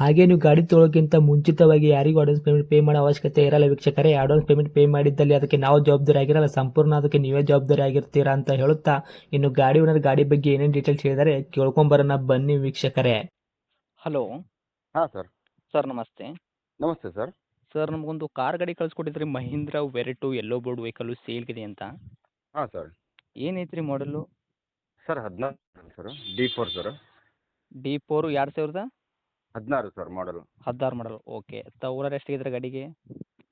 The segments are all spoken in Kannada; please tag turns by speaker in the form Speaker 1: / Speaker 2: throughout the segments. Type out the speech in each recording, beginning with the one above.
Speaker 1: ಹಾಗೆ ನೀವು ಗಾಡಿ ತೊಳೋಕ್ಕಿಂತ ಮುಂಚಿತವಾಗಿ ಯಾರಿಗೂ ಅಡ್ವಾನ್ಸ್ ಪೇಮೆಂಟ್ ಪೇ ಮಾಡೋ ಅವಶ್ಯಕತೆ ಇರಲ್ಲ ವೀಕ್ಷಕರೇ. ಅಡ್ವಾನ್ಸ್ ಪೇಮೆಂಟ್ ಪೇ ಮಾಡಿದ್ದಲ್ಲಿ ಅದಕ್ಕೆ ನಾವು ಜವಾಬ್ದಾರಿ ಆಗಿರಲ್ಲ. ಸಂಪೂರ್ಣ ಅದಕ್ಕೆ ನೀವೇ ಜವಾಬ್ದಾರಿ ಆಗಿರ್ತೀರಾ ಅಂತ ಹೇಳುತ್ತಾ ಇನ್ನು ಗಾಡಿ ಓನರ್ ಗಾಡಿ ಬಗ್ಗೆ ಏನೇನು ಡೀಟೇಲ್ಸ್ ಹೇಳಿದರೆ ಕೇಳ್ಕೊಂಬರೋಣ ಬನ್ನಿ ವೀಕ್ಷಕರೇ.
Speaker 2: ಹಲೋ
Speaker 3: ಹಾಂ ಸರ್
Speaker 2: ಸರ್ ನಮಸ್ತೆ.
Speaker 3: ನಮಸ್ತೆ ಸರ್
Speaker 2: ಸರ್ ನಮಗೊಂದು ಕಾರ್ ಗಾಡಿ ಕಳಿಸ್ಕೊಟ್ಟಿದ್ರಿ. Mahindra Verito yellow board vehicle ಸೇಲ್ಗಿದೆ ಅಂತ.
Speaker 3: ಹಾಂ ಸರ್
Speaker 2: ಏನೈತ್ರಿ ಮಾಡಲು
Speaker 3: ಸರ್ ಹದಿನಾಲ್ಕು sir D four sir
Speaker 2: D four ಎರಡು ಸಾವಿರದ?
Speaker 3: ಹದಿನಾರು ಸರ್ ಮಾಡಲು
Speaker 2: ಹದಿನಾರು ಮಾಡಲ್ ಓಕೆ ಓನರ್ ಎಷ್ಟು ಇದ್ರೆ ಗಾಡಿಗೆ?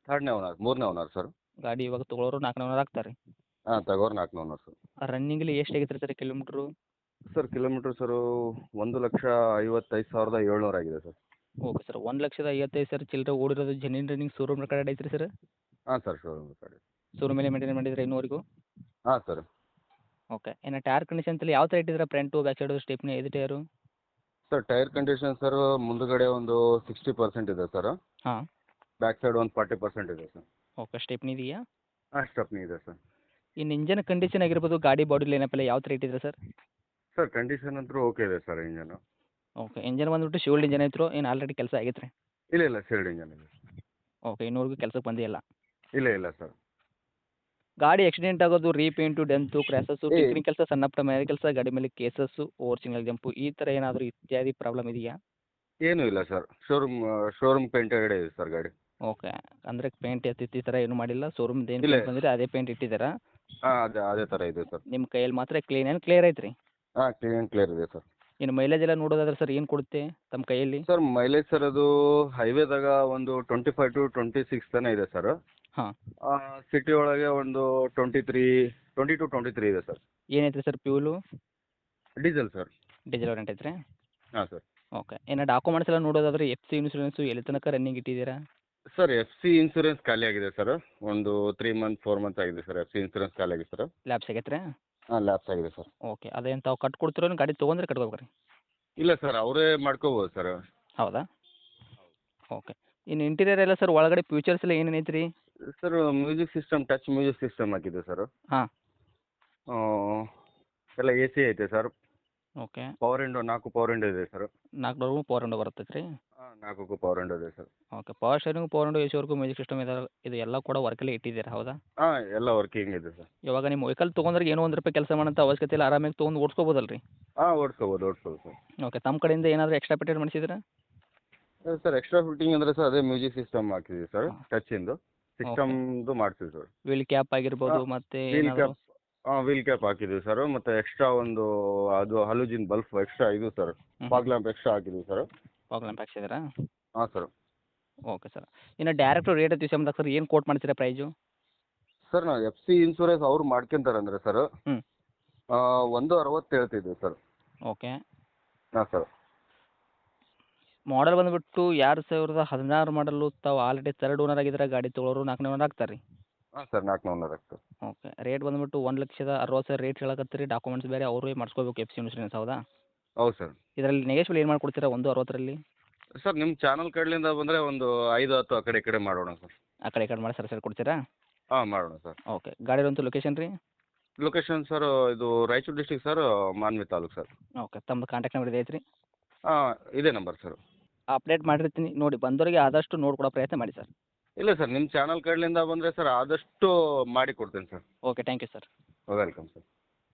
Speaker 3: ಥರ್ಡ್ನೇ ಓನರ್ ಮೂರನೇ ಓನರ್ ಸರ್
Speaker 2: ಗಾಡಿ ಇವಾಗ ತೊಗೊಳೋರು ನಾಲ್ಕನೇ ಓನರ್ ಆಗ್ತಾರೆ.
Speaker 3: ಹಾಂ ತಗೋರು ನಾಲ್ಕನೇ ಓನರ್ ಸರ್
Speaker 2: ರನ್ನಿಂಗಲ್ಲಿ ಎಷ್ಟು ಆಗೈತ್ರಿ sir kilometre
Speaker 3: sir kilometre sir ಒಂದು ಲಕ್ಷ ಐವತ್ತೈದು ಸಾವಿರದ ಏಳ್ನೂರು ಆಗಿದೆ ಸರ್
Speaker 2: ಓಕೆ ಸರ್ ಒಂದು ಲಕ್ಷದ ಐವತ್ತೈದು ಸರ್ ಚಿಲ್ಲರೆ ಓಡಿರೋದು ಜೆನ್ಯೂನ್ ರನ್ನಿಂಗ್ ಶೋರೂಮ್ ಕಡೆ ಐತ್ರಿ ಸರ್
Speaker 3: ಹಾಂ ಸರ್ ಶೋರೂಮ್ ಗಾಡಿ
Speaker 2: ಮೇಲೆ ಮೇಂಟೈನ್ ಮಾಡಿದ್ರೆ ಇನ್ನೂವರೆಗೂ
Speaker 3: ಹಾಂ ಸರ್
Speaker 2: ಓಕೆ ಇನ್ನು ಟೈರ್ ಕಂಡೀಷನ್ ಯಾವ ಥರ ಇಟ್ಟಿದ್ರೆ ಫ್ರಂಟು ಬ್ಯಾಕ್ ಸೈಡು ಸ್ಟೆಪ್ನಿ ಐದು tyre
Speaker 3: sir tyre condition sir ಮುಂದುಗಡೆ ಒಂದು ಸಿಕ್ಸ್ಟಿ ಪರ್ಸೆಂಟ್ ಇದೆ ಸರ್.
Speaker 2: ಹಾಂ.
Speaker 3: ಬ್ಯಾಕ್ ಸೈಡ್ ಒಂದು ಫಾರ್ಟಿ ಪರ್ಸೆಂಟ್ ಇದೆ ಸರ್.
Speaker 2: ಓಕೆ ಸ್ಟೆಪ್ನಿ ಇದೆಯಾ?
Speaker 3: ಹಾಂ ಸ್ಟೆಪ್ನಿ ಇದೆ ಸರ್.
Speaker 2: ಇನ್ನು ಇಂಜನ್ ಕಂಡೀಷನ್ ಆಗಿರ್ಬೋದು ಗಾಡಿ ಬಾಡಿ ಲೈನಪ್ಪೆಲ್ಲ ಯಾವ ಥರ ಇಟ್ಟಿದ್ರೆ ಸರ್?
Speaker 3: ಸರ್ ಕಂಡೀಷನ್ ಅಂತೂ ಓಕೆ ಇದೆ ಸರ್ ಇಂಜನು
Speaker 2: ಓಕೆ ಇಂಜನ್ ಬಂದ್ಬಿಟ್ಟು ಶಿವಲ್ಡ್ ಇಂಜನ್ ಐತ್ರು ಏನು ಆಲ್ರೆಡಿ ಕೆಲಸ ಆಗೈತ್ರಿ? ರೀ
Speaker 3: ಇಲ್ಲ ಇಲ್ಲ ಶೇಲ್ಡ್ ಇಂಜನ್ ಇದೆ
Speaker 2: ಓಕೆ ಇನ್ನೂವರೆಗೂ ಕೆಲಸಕ್ಕೆ ಬಂದಿಲ್ಲ ಇಲ್ಲ
Speaker 3: ಇಲ್ಲ ಸರ್.
Speaker 2: ಗಾಡಿ ಆಕ್ಸಿಡೆಂಟ್ ಆಗೋದು ರೀಪೇಂಟು ಡೆಂತು ಕ್ರ್ಯಾಸಸ್ಸು
Speaker 3: ಏ-
Speaker 2: ಟಿಂಕರಿಂಗ್ ಕೆಲಸ ಸಣ್ಣ ಪುಟ್ಟ ಮೇಲೆ ಕೆಲಸ ಗಾಡಿ ಮೇಲೆ ಕೇಸಸ್ಸು ಓವರ್ ಸಿಂಗಲ್ ಜಂಪು ಈ ಥರ ಏನಾದರೂ ಇತ್ಯಾದಿ ಪ್ರಾಬ್ಲಮ್ ಇದೆಯಾ?
Speaker 3: ಏನೂ ಇಲ್ಲ ಸರ್. ಶೋರೂಮ್ ಶೋರೂಮ್ ಪೇಂಟೆಡ್ ಇದೆ ಸರ್ ಗಾಡಿ.
Speaker 2: ಓಕೆ. ಅಂದರೆ ಪೇಂಟ್ ಎತ್ತಿತ್ತು ಈ ಥರ ಏನು ಮಾಡಿಲ್ಲ? ಶೋರೂಮ್ ಏನು
Speaker 3: ಇಲ್ಲ.
Speaker 2: ಪೇಂಟ್ ಅದೇ ಪೇಂಟ್ ಇಟ್ಟಿದ್ದೀರಾ?
Speaker 3: ಹಾಂ ಅದೇ ಅದೇ ಥರ ಇದೆ ಸರ್.
Speaker 2: ನಿಮ್ಮ ಕೈಯಲ್ಲಿ ಮಾತ್ರ ಕ್ಲೀನ್ ಏನು ಕ್ಲಿಯರ್ ಐತ್ರಿ?
Speaker 3: ಹಾಂ ಕ್ಲೀನ್ ಕ್ಲಿಯರ್ ಇದೆ ಸರ್.
Speaker 2: ಇನ್ನು ಮೈಲೇಜ್ ಎಲ್ಲ ನೋಡೋದಾದ್ರೆ ಸರ್ ಏನು ಕೊಡುತ್ತೆ ತಮ್ಮ ಕೈಯಲ್ಲಿ?
Speaker 3: ಸರ್ ಮೈಲೇಜ್ ಸರ್ ಅದು ಹೈವೇದಾಗ ಒಂದು twenty five to twenty six ತನಕ ಇದೆ ಸರ್
Speaker 2: ಹಾಂ.
Speaker 3: ಸಿಟಿ ಒಳಗೆ ಒಂದು twenty three twenty two twenty three ಇದೆ ಸರ್
Speaker 2: ಏನೈತೆ sir fuel
Speaker 3: diesel sir
Speaker 2: diesel variant ಐತ್ರಿ?
Speaker 3: ಹಾಂ ಸರ್
Speaker 2: ಓಕೆ ಇನ್ನು ಡಾಕ್ಯುಮೆಂಟ್ಸ್ ಎಲ್ಲ ನೋಡೋದಾದ್ರೆ ಎಫ್ ಸಿ ಇನ್ಶೂರೆನ್ಸು ಎಲ್ಲಿ ತನಕ ರನ್ನಿಂಗ್ ಇಟ್ಟಿದ್ದೀರಾ?
Speaker 3: ಸರ್ ಎಫ್ ಸಿ ಇನ್ಸೂರೆನ್ಸ್ ಖಾಲಿ ಆಗಿದೆ ಸರ್ ಒಂದು ತ್ರೀ ಮಂತ್ ಫೋರ್ ಮಂತ್ ಆಗಿದೆ ಸರ್ ಎಫ್ ಸಿ ಇನ್ಸೂರೆನ್ಸ್ ಖಾಲಿ ಆಗಿದೆ ಸರ್
Speaker 2: ಲ್ಯಾಬ್ಸ್ ಸಿಗತ್ತೆ ರೀ
Speaker 3: ಹಾಂ ಲ್ಯಾಪ್ಸ್ ಆಗಿದೆ ಸರ್.
Speaker 2: ಓಕೆ ಅದೇನು ತಾವು ಕಟ್ಕೊಡ್ತಿರೋ ಗಾಡಿ ತೊಗೊಂಡ್ರೆ ಕಟ್ಕೋಬೇಕು ರೀ?
Speaker 3: ಇಲ್ಲ ಸರ್ ಅವರೇ ಮಾಡ್ಕೋಬೋದು ಸರ್.
Speaker 2: ಹೌದಾ? ಓಕೆ ಇನ್ನು ಇಂಟೀರಿಯರ್ ಎಲ್ಲ ಸರ್ ಒಳಗಡೆ ಫ್ಯೂಚರ್ಸ್ ಎಲ್ಲ ಏನೇನು ಐತ್ರಿ?
Speaker 3: Sir music system touch music system ಹಾಕಿದೆ ಸರ್.
Speaker 2: ಹಾಂ.
Speaker 3: ಎಲ್ಲ ಎ ಸಿ ಐತೆ ಸರ್.
Speaker 2: ಓಕೆ.
Speaker 3: ಪವರ್ ವಿಂಡೋ ನಾಲ್ಕು ಪವರ್ ವಿಂಡೋ ಇದೆ ಸರ್.
Speaker 2: ನಾಲ್ಕು ಡೋರ್ಗೂ ಪವರ್ ವಿಂಡೋ ಬರ್ತೈತೆ ರೀ
Speaker 3: ಹಾಂ ನಾಲ್ಕು ಪವರ್ ವಿಂಡೋ ಇದೆ sir
Speaker 2: okay power steering power window A ಸಿವರೆಗೂ music system ಇದೆ ಇದು ಎಲ್ಲ ಕೂಡ ವರ್ಕಲ್ಲಿ ಇಟ್ಟಿದ್ದೀರಾ ಹೌದಾ?
Speaker 3: ಹಾಂ ಎಲ್ಲ ವರ್ಕಿಂಗ್ ಇದೆ ಸರ್
Speaker 2: ಇವಾಗ ನಿಮ್ಮ ವೆಹಿಕಲ್ ತೊಗೊಂಡ್ರೆ ಏನೋ ಒಂದು ರೂಪಾಯಿ ಕೆಲಸ ಮಾಡೋಂಥ ಅವಶ್ಯಕತೆ ಇಲ್ಲ ಆರಾಮಾಗಿ ತೊಗೊಂಡು ಓಡಿಸ್ಕೋಬೋದಲ್ರಿ?
Speaker 3: ಹಾಂ ಓಡಿಸ್ಕೋಬೋದು ಓಡಿಸ್ಬೋದು ಸರ್
Speaker 2: ಓಕೆ ತಮ್ಮ ಕಡೆಯಿಂದ ಏನಾದರೂ ಎಕ್ಸ್ಟ್ರಾ ಪೇಟೆಂಟ್ ಮಾಡಿಸಿದ್ರೆ
Speaker 3: ಸರ್ ಎಕ್ಸ್ಟ್ರಾ ಫಿಟ್ಟಿಂಗ್ ಅಂದರೆ ಸರ್ ಅದೇ ಮ್ಯೂಸಿಕ್ ಸಿಸ್ಟಮ್ ಹಾಕಿದ್ದೀವಿ ಸರ್. ಟಚಿಂದು ಸಿಸ್ಟಮ್ದು ಮಾಡ್ತೀವಿ ಸರ್
Speaker 2: ವೀಲ್ ಕ್ಯಾಪ್ ಆಗಿರ್ಬೋದು ಮತ್ತೆ
Speaker 3: ವೀಲ್ ಕ್ಯಾಪ್ ಹಾಂ ವೀಲ್ ಕ್ಯಾಪ್ ಹಾಕಿದ್ದೀವಿ ಸರ್ ಮತ್ತು ಎಕ್ಸ್ಟ್ರಾ ಒಂದು ಅದು ಹಲುಜಿನ್ ಬಲ್ಫ್ ಎಕ್ಸ್ಟ್ರಾ ಇದು ಸರ್ ಫಾಗ್ ಲ್ಯಾಂಪ್ ಎಕ್ಸ್ಟ್ರಾ ಹಾಕಿದ್ದೀವಿ ಸರ್
Speaker 2: ಫಾಗ್ ಲ್ಯಾಂಪ್ ಹಾಕ್ಸಿದ್ದೀರಾ?
Speaker 3: ಹಾಂ ಸರ್.
Speaker 2: ಓಕೆ ಸರ್ ಇನ್ನು ಡೈರೆಕ್ಟ್ ರೇಟ್ ವಿಷಯ ಬಂದಾಗ ಸರ್ ಏನು ಕೋಟ್ ಮಾಡ್ತೀರಾ ಪ್ರೈಸು
Speaker 3: ಸರ್ ನಾವು ಎಫ್ ಸಿ ಇನ್ಸೂರೆನ್ಸ್ ಅವ್ರು ಮಾಡ್ಕೊಂತಾರೆ ಅಂದರೆ ಸರ್
Speaker 2: ಹ್ಮ್.
Speaker 3: ಒಂದು ಅರವತ್ತು ಹೇಳ್ತಿದ್ವಿ ಸರ್
Speaker 2: ಓಕೆ
Speaker 3: ಹಾಂ ಸರ್
Speaker 2: ಮಾಡಲ್ ಬಂದ್ಬಿಟ್ಟು ಎರಡು ಸಾವಿರದ ಹದಿನಾರು ಮಾಡಲು ತಾವು ಆಲ್ರೆಡಿ ತರ್ಡ್ ಓನರ್ ಆಗಿದ್ರೆ ಗಾಡಿ ತೊಗೊಳೋರು ನಾಲ್ಕನೇ ಓನರ್ ಆಗ್ತಾರೆ. ರೀ
Speaker 3: ಹಾಂ ಸರ್ ನಾಲ್ಕು ನೂರ ಸರ್
Speaker 2: ಓಕೆ ರೇಟ್ ಬಂದ್ಬಿಟ್ಟು ಒಂದು ಲಕ್ಷದ ಅರವತ್ತು ಸಾವಿರ ರೇಟ್ ಹೇಳಕತ್ತೀರಿ ಡಾಕ್ಯುಮೆಂಟ್ಸ್ ಬೇರೆ ಅವರೇ ಮಾಡಿಸ್ಕೋಬೇಕು ಎಫ್ ಸಿ ಇನ್ಶೂರೆನ್ಸ್ ಹೌದಾ?
Speaker 3: ಹೌದು ಸರ್.
Speaker 2: ಇದರಲ್ಲಿ ನೆಗೆಶ್ವಲ್ ಏನು ಮಾಡ್ಕೊಡ್ತೀರಾ ಒಂದು ಅರವತ್ತರಲ್ಲಿ?
Speaker 3: ಸರ್ ನಿಮ್ಮ ಚಾನಲ್ ಕಡೆಯಿಂದ ಬಂದರೆ ಒಂದು ಐದು ಹತ್ತು ಆ ಕಡೆ ಈ ಕಡೆ ಮಾಡೋಣ ಸರ್.
Speaker 2: ಆ ಕಡೆ ಈ ಕಡೆ ಮಾಡಿ ಸರ್ ಸರ್ ಕೊಡ್ತೀರಾ?
Speaker 3: ಹಾಂ ಮಾಡೋಣ ಸರ್.
Speaker 2: ಓಕೆ ಗಾಡಿರೋಂಥ ಲೊಕೇಶನ್ ರೀ?
Speaker 3: ಲೊಕೇಶನ್ ಸರ್ ಇದು Raichur district sir Manvi taluk sir.
Speaker 2: Okay ತಮ್ಮದು ಕಾಂಟ್ಯಾಕ್ಟ್ ನಂಬರ್ ಇದೆ ಐತ್ರಿ?
Speaker 3: ಹಾಂ ಇದೇ ನಂಬರ್ ಸರ್.
Speaker 2: ಅಪ್ಡೇಟ್ ಮಾಡಿರ್ತೀನಿ ನೋಡಿ ಬಂದವರಿಗೆ ಆದಷ್ಟು ನೋಡ್ಕೊಡೋ ಪ್ರಯತ್ನ ಮಾಡಿ ಸರ್.
Speaker 3: ಇಲ್ಲ ಸರ್ ನಿಮ್ಮ ಚಾನಲ್ ಕಡೆಯಿಂದ ಬಂದರೆ ಸರ್ ಆದಷ್ಟು ಮಾಡಿ ಕೊಡ್ತೀನಿ sir.
Speaker 2: Okay thank you sir.
Speaker 3: Welcome sir.